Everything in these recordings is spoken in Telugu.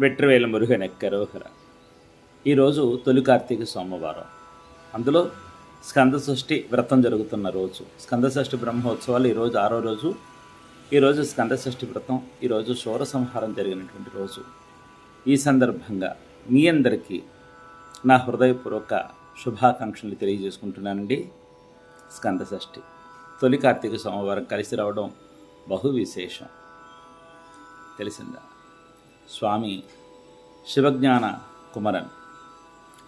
వెట్రవేల మురుగనెక్కరోహర ఈరోజు తొలి కార్తీక సోమవారం. అందులో స్కంద షష్ఠి వ్రతం జరుగుతున్న రోజు. స్కంద షష్ఠి బ్రహ్మోత్సవాలు ఈరోజు ఆరో రోజు. ఈరోజు స్కంద షష్ఠి వ్రతం ఈరోజు శోర సంహారం జరిగినటువంటి రోజు. ఈ సందర్భంగా మీ అందరికీ నా హృదయపూర్వక శుభాకాంక్షలు తెలియజేసుకుంటున్నానండి. స్కంద షష్ఠి. తొలి కార్తీక సోమవారం కలిసి రావడం బహు విశేషం. తెలిసిందా? స్వామి శివజ్ఞాన కుమరన్.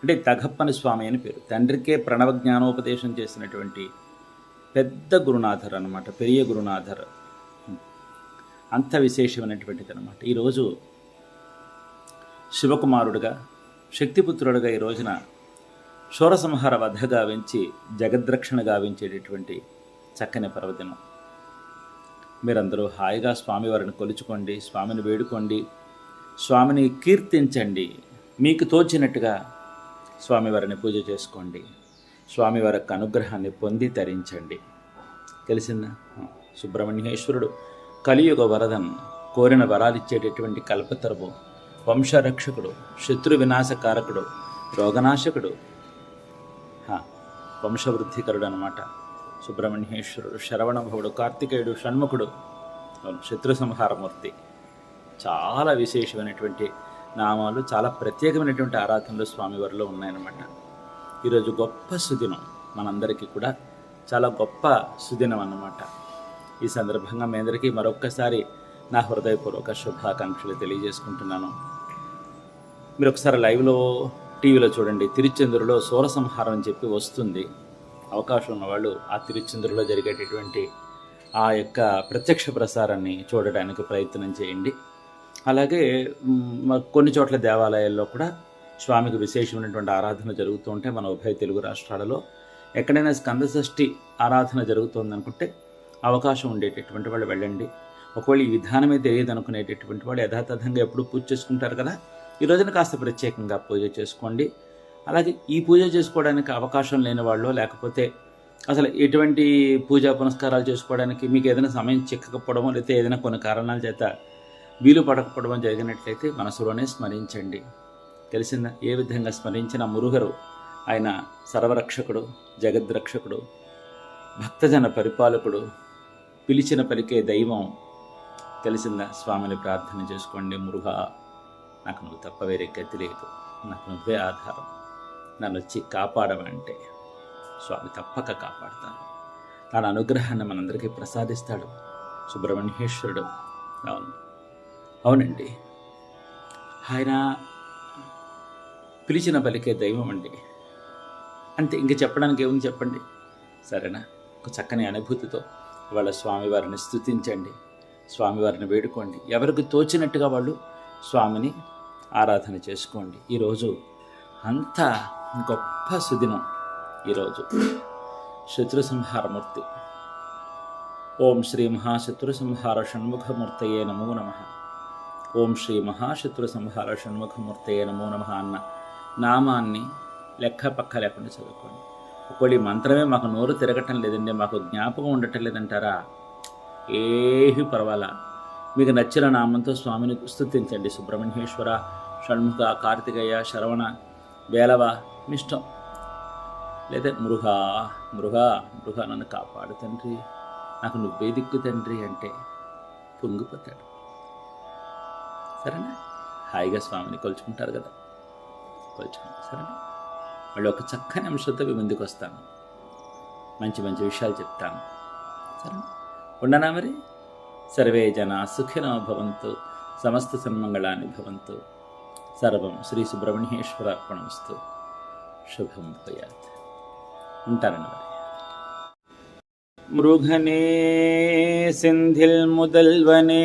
అంటే తగప్పని స్వామి అని పేరు. తండ్రికే ప్రణవ జ్ఞానోపదేశం చేసినటువంటి పెద్ద గురునాథర్ అనమాట పెరియ గురునాథర్. అంత విశేషమైనటువంటిది అనమాట ఈరోజు శివకుమారుడుగా శక్తిపుత్రుడుగా ఈ రోజున శూరసంహార వధ గావించి జగద్రక్షణ గావించేటటువంటి చక్కని పర్వదినం. మీరందరూ హాయిగా స్వామివారిని కొలుచుకోండి స్వామిని వేడుకోండి. స్వామిని కీర్తించండి. మీకు తోచినట్టుగా స్వామివారిని పూజ చేసుకోండి. స్వామివారి యొక్క అనుగ్రహాన్ని పొంది తరించండి. తెలిసిందా? సుబ్రహ్మణ్యేశ్వరుడు కలియుగ వరదం కోరిన వరాలిచ్చేటటువంటి కల్పతరువు వంశరక్షకుడు శత్రు వినాశకారకుడు రోగనాశకుడు. వంశవృద్ధికరుడు అనమాట సుబ్రహ్మణ్యేశ్వరుడు శరవణభవుడు కార్తికేయుడు షణ్ముఖుడు. శత్రు సంహారమూర్తి చాలా విశేషమైనటువంటి నామాలు చాలా ప్రత్యేకమైనటువంటి ఆరాధనలు స్వామివారిలో ఉన్నాయన్నమాట. ఈరోజు గొప్ప సుదినం మనందరికీ కూడా చాలా గొప్ప సుదినం అన్నమాట. ఈ సందర్భంగా మీ అందరికీ మరొక్కసారి నా హృదయపూర్వక శుభాకాంక్షలు తెలియజేసుకుంటున్నాను. మీరు ఒకసారి లైవ్లో టీవీలో చూడండి. తిరుచెందురులో సూర సంహారం అని చెప్పి వస్తుంది. అవకాశం ఉన్నవాళ్ళు ఆ తిరుచెందురులో జరిగేటటువంటి ఆ యొక్క ప్రత్యక్ష ప్రసారాన్ని చూడడానికి ప్రయత్నం చేయండి. అలాగే కొన్ని చోట్ల దేవాలయాల్లో కూడా స్వామికి విశేషమైనటువంటి ఆరాధన జరుగుతూ ఉంటే మన ఉభయ తెలుగు రాష్ట్రాలలో ఎక్కడైనా స్కంద షష్ఠి ఆరాధన జరుగుతుంది అనుకుంటే అవకాశం ఉండేటటువంటి వాళ్ళు వెళ్ళండి. ఒకవేళ ఈ విధానమే తెలియదు అనుకునేటటువంటి వాళ్ళు యథాతథంగా ఎప్పుడు పూజ చేసుకుంటారు కదా ఈ రోజున కాస్త ప్రత్యేకంగా పూజ చేసుకోండి. అలాగే ఈ పూజ చేసుకోవడానికి అవకాశం లేని వాళ్ళు లేకపోతే అసలు ఎటువంటి పూజా పునస్కారాలు చేసుకోవడానికి మీకు ఏదైనా సమయం చిక్కకపోవడమో లేకపోతే ఏదైనా కొన్ని కారణాల చేత వీలు పడకపోవడం జరిగినట్లయితే మనసులోనే స్మరించండి. తెలిసిన ఏ విధంగా స్మరించిన మురుగరు. ఆయన సర్వరక్షకుడు జగద్రక్షకుడు భక్తజన పరిపాలకుడు పిలిచిన పలికే దైవం. తెలిసిందా? స్వామిని ప్రార్థన చేసుకోండి మురుగ. నాకు నువ్వు తప్ప వేరే గతి లేదు. నాకు నువ్వే ఆధారం. నన్ను వచ్చి కాపాడమంటే స్వామి తప్పక కాపాడతాను తన అనుగ్రహాన్ని మనందరికీ ప్రసాదిస్తాడు. సుబ్రహ్మణ్యేశ్వరుడు. అవును. అవునండి. ఆయన పిలిచిన పలికే దైవం అండి. అంతే ఇంక చెప్పడానికి ఏముంది చెప్పండి. సరేనా? ఒక చక్కని అనుభూతితో వాళ్ళ స్వామివారిని స్థుతించండి స్వామివారిని వేడుకోండి. ఎవరికి తోచినట్టుగా వాళ్ళు స్వామిని ఆరాధన చేసుకోండి. ఈరోజు అంత గొప్ప సుదినం ఈరోజు. శత్రు సంహారమూర్తి ఓం శ్రీ మహాశత్రు సంహార షణ్ముఖమూర్తయే నమో నమః. ఓం శ్రీ మహాశత్రు సంహార షణ్ముఖమూర్తయే నమో నమ అన్న నామాన్ని లెక్క పక్క లేకుండా చదువుకోండి. ఒకళ్ళు ఈ మంత్రమే మాకు నోరు తిరగటం లేదండి మాకు జ్ఞాపకం ఉండటం లేదంటారా? ఏహి పర్వాలా. మీకు నచ్చిన నామంతో స్వామిని స్థుతించండి. సుబ్రహ్మణ్యేశ్వర షణ్ముఖ కార్తికేయ శరవణ వేలవ మిష్టం. లేదా మృహ మృగా మృహ నన్ను కాపాడు తండ్రి. నాకు నువ్వే దిక్కు తండ్రి అంటే పొంగిపోతాడు. సరేనా? హాయిగా స్వామిని కొలుచుకుంటారు కదా. కొలుచుకుంటారు సరేనా? మళ్ళీ ఒక చక్కని అంశంతో మీ ముందుకు వస్తాను. మంచి మంచి విషయాలు చెప్తాను. సరేనా? ఉండనా మరి? సర్వే జన సుఖినో భవంతు సమస్త సన్మంగళాన్ని భవంతు. సర్వం శ్రీ సుబ్రహ్మణ్యేశ్వర అర్పణమస్తు శుభం భూయాత్. ఉంటానండి మరి. முருகனே செந்தில் முதல்வனே.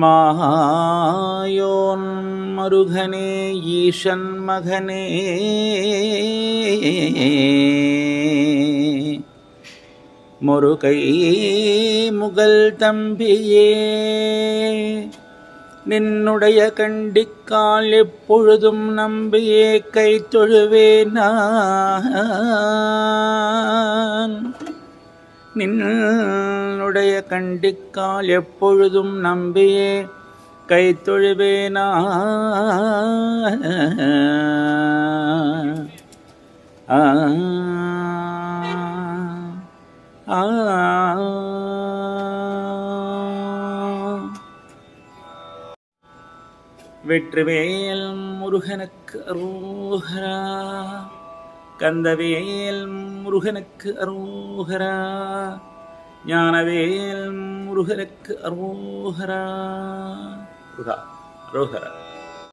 மாயோன் மருகனே ஈசன் மகனே. முருகை முகல் தம்பியே. நின்னுடைய கண்டிக்கால் எப்பொழுதும் நம்பியே கை தொழுவேனான் நின்னுடைய கண்டிக்கால் எப்பொழுதும் நம்பியே கைத்தொழுவேனா ஆ ஆ வெற்றிவேல் முருகனுக்கு அரோகரா. கந்தவேல் முருகனுக்கு அரோகரா. ஞானவேல் முருகனுக்கு அரோகரா. முருகா அரோகரா.